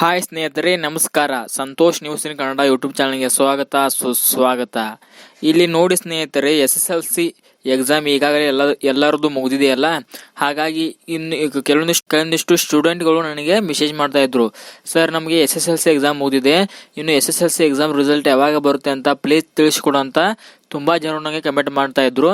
Hi ಸ್ನೇಹಿತರೆ, ನಮಸ್ಕಾರ. Santosh news in Kannada YouTube ಚಾನಲ್ಗೆ ಸ್ವಾಗತ, ಸುಸ್ವಾಗತ. ಇಲ್ಲಿ ನೋಡಿ ಸ್ನೇಹಿತರೆ S S L C exam ಈಗಾಗಲೇ ಎಲ್ಲ, ಎಲ್ಲರದ್ದು ಮುಗಿದಿದೆಯಲ್ಲ? ಹಾಗಾಗಿ ಇನ್ನು ಕೆಲವೊಂದಿಷ್ಟು ಕೆಲವೊಂದಿಷ್ಟು ಸ್ಟೂಡೆಂಟ್ಗಳು ನನಗೆ ಮೆಸೇಜ್ ಮಾಡ್ತಾ ಇದ್ರು. ಸರ್, ನಮಗೆ S S L C exam ಮುಗಿದಿದೆ. ಇನ್ನು S S L C exam result ಯಾವಾಗ ಬರುತ್ತೆ ಅಂತ ಪ್ಲೀಸ್ ತಿಳಿಸ್ಕೊಡು ಅಂತ ತುಂಬ ಜನರು ನನಗೆ ಕಮೆಂಟ್ ಮಾಡ್ತಾ ಇದ್ರು.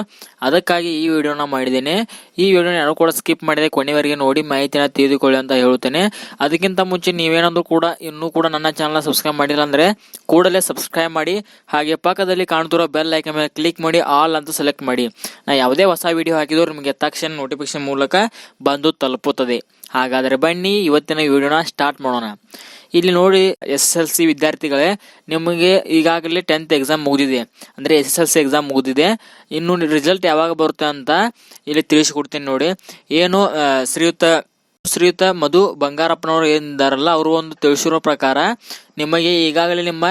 ಅದಕ್ಕಾಗಿ ಈ ವಿಡಿಯೋನ ಮಾಡಿದ್ದೇನೆ. ಈ ವಿಡಿಯೋನ ಯಾರು ಕೂಡ ಸ್ಕಿಪ್ ಮಾಡಿದೆ ಕೊನೆವರೆಗೆ ನೋಡಿ ಮಾಹಿತಿನ ತಿಳಿದುಕೊಳ್ಳಿ ಅಂತ ಹೇಳುತ್ತೇನೆ. ಅದಕ್ಕಿಂತ ಮುಂಚೆ ನೀವೇನಾದರೂ ಕೂಡ ಇನ್ನೂ ಕೂಡ ನನ್ನ ಚಾನಲ್ನ ಸಬ್ಸ್ಕ್ರೈಬ್ ಮಾಡಿಲ್ಲ ಅಂದರೆ ಕೂಡಲೇ ಸಬ್ಸ್ಕ್ರೈಬ್ ಮಾಡಿ. ಹಾಗೆ ಪಕ್ಕದಲ್ಲಿ ಕಾಣ್ತಿರೋ ಬೆಲ್ ಐಕನ್ ಮೇಲೆ ಕ್ಲಿಕ್ ಮಾಡಿ ಆಲ್ ಅಂತ ಸೆಲೆಕ್ಟ್ ಮಾಡಿ. ನಾ ಯಾವುದೇ ಹೊಸ ವಿಡಿಯೋ ಹಾಕಿದ್ರು ನಿಮಗೆ ತಕ್ಷಣ ನೋಟಿಫಿಕೇಶನ್ ಮೂಲಕ ಬಂದು ತಲುಪುತ್ತದೆ. ಹಾಗಾದರೆ ಬನ್ನಿ, ಇವತ್ತಿನ ವಿಡಿಯೋನ ಸ್ಟಾರ್ಟ್ ಮಾಡೋಣ. ಇಲ್ಲಿ ನೋಡಿ ಎಸ್ ಎಲ್ ಸಿ ವಿದ್ಯಾರ್ಥಿಗಳೇ, ನಿಮಗೆ ಈಗಾಗಲೇ ಟೆಂತ್ ಎಕ್ಸಾಮ್ ಮುಗಿದಿದೆ. ಅಂದರೆ S S L C exam ಮುಗಿದಿದೆ. ಇನ್ನು ರಿಸಲ್ಟ್ ಯಾವಾಗ ಬರುತ್ತೆ ಅಂತ ಇಲ್ಲಿ ತಿಳಿಸಿಕೊಡ್ತೀನಿ ನೋಡಿ. ಏನು ಶ್ರೀಯುತ ಶ್ರೀಯುತ ಮಧು ಬಂಗಾರಪ್ಪನವರು ಏನಿದ್ದಾರಲ್ಲ, ಅವರು ಒಂದು ತಿಳಿಸಿರೋ ಪ್ರಕಾರ ನಿಮಗೆ ಈಗಾಗಲೇ ನಿಮ್ಮ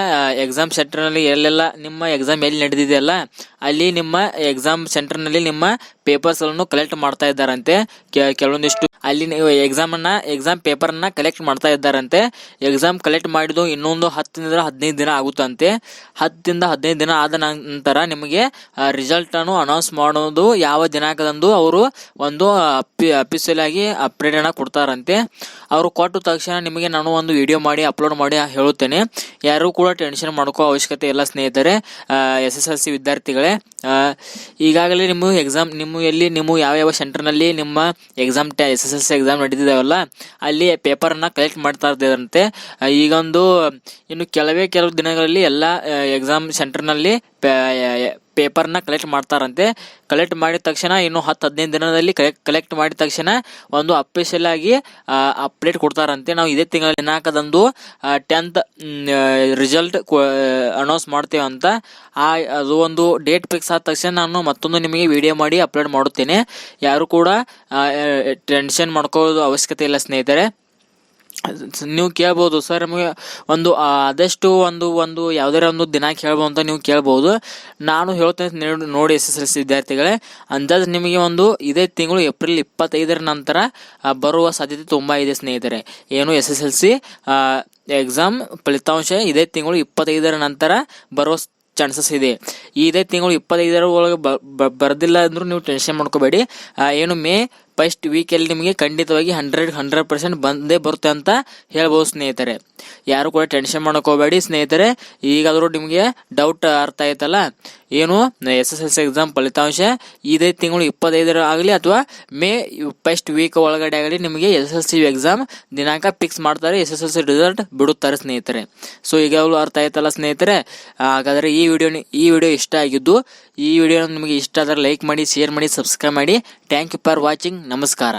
ಎಕ್ಸಾಮ್ ಸೆಂಟರ್ನಲ್ಲಿ ಎಲ್ಲೆಲ್ಲ ನಿಮ್ಮ ಎಕ್ಸಾಮ್ ಎಲ್ಲಿ ನಡೆದಿದೆಯಲ್ಲ, ಅಲ್ಲಿ ನಿಮ್ಮ ಎಕ್ಸಾಮ್ ಸೆಂಟರ್ನಲ್ಲಿ ನಿಮ್ಮ ಪೇಪರ್ಸ್ಗಳನ್ನು ಕಲೆಕ್ಟ್ ಮಾಡ್ತಾ ಇದ್ದಾರಂತೆ. ಕೆಲವೊಂದಿಷ್ಟು ಅಲ್ಲಿ ನೀವು ಎಕ್ಸಾಮನ್ನು ಎಕ್ಸಾಮ್ ಪೇಪರನ್ನು ಕಲೆಕ್ಟ್ ಮಾಡ್ತಾ ಇದ್ದಾರಂತೆ. ಎಕ್ಸಾಮ್ ಕಲೆಕ್ಟ್ ಮಾಡಿದ್ದು ಇನ್ನೊಂದು ಹತ್ತರಿಂದ ಹದಿನೈದು ದಿನ ಆಗುತ್ತಂತೆ. ಹತ್ತಿಂದ ಹದಿನೈದು ದಿನ ಆದ ನಂತರ ನಿಮಗೆ ರಿಸಲ್ಟ್ ಅನ್ನು ಅನೌನ್ಸ್ ಮಾಡೋದು ಯಾವ ದಿನಾಂಕದಂದು ಅವರು ಒಂದು ಅಫಿಷಿಯಲ್ ಆಗಿ ಅಪ್ಡೇಟ್ ಅನ್ನ ಕೊಡ್ತಾರಂತೆ. ಅವರು ಕೊಟ್ಟ ತಕ್ಷಣ ನಿಮಗೆ ನಾನು ಒಂದು ವಿಡಿಯೋ ಮಾಡಿ ಅಪ್ಲೋಡ್ ಮಾಡಿ ಹೇಳುತ್ತೇನೆ ಯಾರು ಕೂಡ ಟೆನ್ಷನ್ ಮಾಡ್ಕೋ ಅವಶ್ಯಕತೆ ಇಲ್ಲ ಸ್ನೇಹಿತರೆ. ಎಸ್ ಎಸ್ ಎಲ್ ಸಿ ವಿದ್ಯಾರ್ಥಿಗಳೇ ಈಗಾಗಲೇ ನಿಮ್ಮ ಎಕ್ಸಾಮ್ ನಿಮ್ಮ ಎಲ್ಲಿ ನಿಮ್ಮ ಯಾವ ಯಾವ ಸೆಂಟರ್ನಲ್ಲಿ ನಿಮ್ಮ exam ಟೆ S S L C exam ನಡೆದಿದ್ದಾವಲ್ಲ ಅಲ್ಲಿ ಪೇಪರನ್ನು ಕಲೆಕ್ಟ್ ಮಾಡ್ತಾ ಇದ್ದಾರಂತೆ ಆ, ಈಗೊಂದು ಇನ್ನು ಕೆಲವೇ ಕೆಲವು ದಿನಗಳಲ್ಲಿ ಎಲ್ಲ ಎಕ್ಸಾಮ್ ಸೆಂಟರ್ನಲ್ಲಿ ಪೇಪರ್ನ ಕಲೆಕ್ಟ್ ಮಾಡ್ತಾರಂತೆ. ಕಲೆಕ್ಟ್ ಮಾಡಿದ ತಕ್ಷಣ ಇನ್ನು ಹತ್ತು, ಹದಿನೈದು ದಿನದಲ್ಲಿ ಕಲೆಕ್ಟ್ ಕಲೆಕ್ಟ್ ಮಾಡಿದ ತಕ್ಷಣ ಒಂದು ಅಫಿಷಿಯಲ್ ಆಗಿ ಅಪ್ಡೇಟ್ ಕೊಡ್ತಾರಂತೆ. ನಾವು ಇದೇ ತಿಂಗಳ ದಿನಾಂಕದಂದು ಟೆಂತ್ ರಿಸಲ್ಟ್ ಅನೌನ್ಸ್ ಮಾಡ್ತೇವೆ ಅಂತ. ಆ, ಅದು ಒಂದು ಡೇಟ್ ಫಿಕ್ಸ್ ಆದ ತಕ್ಷಣ ನಾನು ಮತ್ತೊಂದು ನಿಮಗೆ ವಿಡಿಯೋ ಮಾಡಿ ಅಪ್ಲೋಡ್ ಮಾಡುತ್ತೇನೆ. ಯಾರು ಕೂಡ ಟೆನ್ಷನ್ ಮಾಡ್ಕೊಳ್ಳೋದು ಅವಶ್ಯಕತೆ ಇಲ್ಲ ಸ್ನೇಹಿತರೆ. ನೀವು ಕೇಳ್ಬೋದು ಸರ್, ನಮಗೆ ಒಂದು ಆದಷ್ಟು ಒಂದು ಒಂದು ಯಾವುದೇ ಒಂದು ದಿನಾಂಕ ಹೇಳ್ಬೋದು ಅಂತ ನೀವು ಕೇಳ್ಬೋದು. ನಾನು ಹೇಳ್ತೇನೆ ನೋಡಿ- ಎಸ್ ಎಸ್ ಎಲ್ ಸಿ ವಿದ್ಯಾರ್ಥಿಗಳೇ, ಅಂದಾಜು ನಿಮಗೆ ಒಂದು ಇದೇ ತಿಂಗಳು ಏಪ್ರಿಲ್ ಇಪ್ಪತ್ತೈದರ ನಂತರ ಬರುವ ಸಾಧ್ಯತೆ ತುಂಬ ಇದೆ ಸ್ನೇಹಿತರೆ. ಏನು S S L C exam ಫಲಿತಾಂಶ ಇದೇ ತಿಂಗಳು ಇಪ್ಪತ್ತೈದರ ನಂತರ ಬರುವ ಚಾನ್ಸಸ್ ಇದೆ. ಇದೇ ತಿಂಗಳು ಇಪ್ಪತ್ತೈದರ ಒಳಗೆ ಬ- ಬರ್ದಿಲ್ಲ ಅಂದ್ರೂ ನೀವು ಟೆನ್ಷನ್ ಮಾಡ್ಕೋಬೇಡಿ. ಏನು ಮೇ ಫಸ್ಟ್ ವೀಕಲ್ಲಿ ನಿಮಗೆ ಖಂಡಿತವಾಗಿ ಹಂಡ್ರೆಡ್ ಹಂಡ್ರೆಡ್ ಪರ್ಸೆಂಟ್ ಬಂದೇ ಬರುತ್ತೆ ಅಂತ ಹೇಳ್ಬೋದು ಸ್ನೇಹಿತರೆ. ಯಾರು ಕೂಡ ಟೆನ್ಷನ್ ಮಾಡ್ಕೋಬೇಡಿ ಸ್ನೇಹಿತರೆ. ಈಗಾದರೂ ನಿಮಗೆ ಡೌಟ್ ಅರ್ಥ ಆಯ್ತಲ್ಲ? ಏನು S S L C exam ಫಲಿತಾಂಶ ಇದೇ ತಿಂಗಳು ಇಪ್ಪತ್ತೈದರ ಆಗಲಿ ಅಥವಾ ಮೇ ಫಸ್ಟ್ ವೀಕ್ ಒಳಗಡೆ ಆಗಲಿ ನಿಮಗೆ ಎಸ್ ಎಸ್ ಸಿ ಎಕ್ಸಾಮ್ ದಿನಾಂಕ ಫಿಕ್ಸ್ ಮಾಡ್ತಾರೆ S S L C result ಬಿಡುತ್ತಾರೆ ಸ್ನೇಹಿತರೆ. ಸೊ ಈಗಾಗಲೂ ಅರ್ಥ ಆಯ್ತಲ್ಲ ಸ್ನೇಹಿತರೆ? ಹಾಗಾದರೆ ಈ ವಿಡಿಯೋ ಈ ವಿಡಿಯೋ ಇಷ್ಟ ಆಗಿದ್ದು, ಈ ವಿಡಿಯೋ ನಿಮಗೆ ಇಷ್ಟ ಆದರೆ ಲೈಕ್ ಮಾಡಿ ಶೇರ್ ಮಾಡಿ ಸಬ್ಸ್ಕ್ರೈಬ್ ಮಾಡಿ. ಥ್ಯಾಂಕ್ ಯು ಫಾರ್ ವಾಚಿಂಗ್ ನಮಸ್ಕಾರ.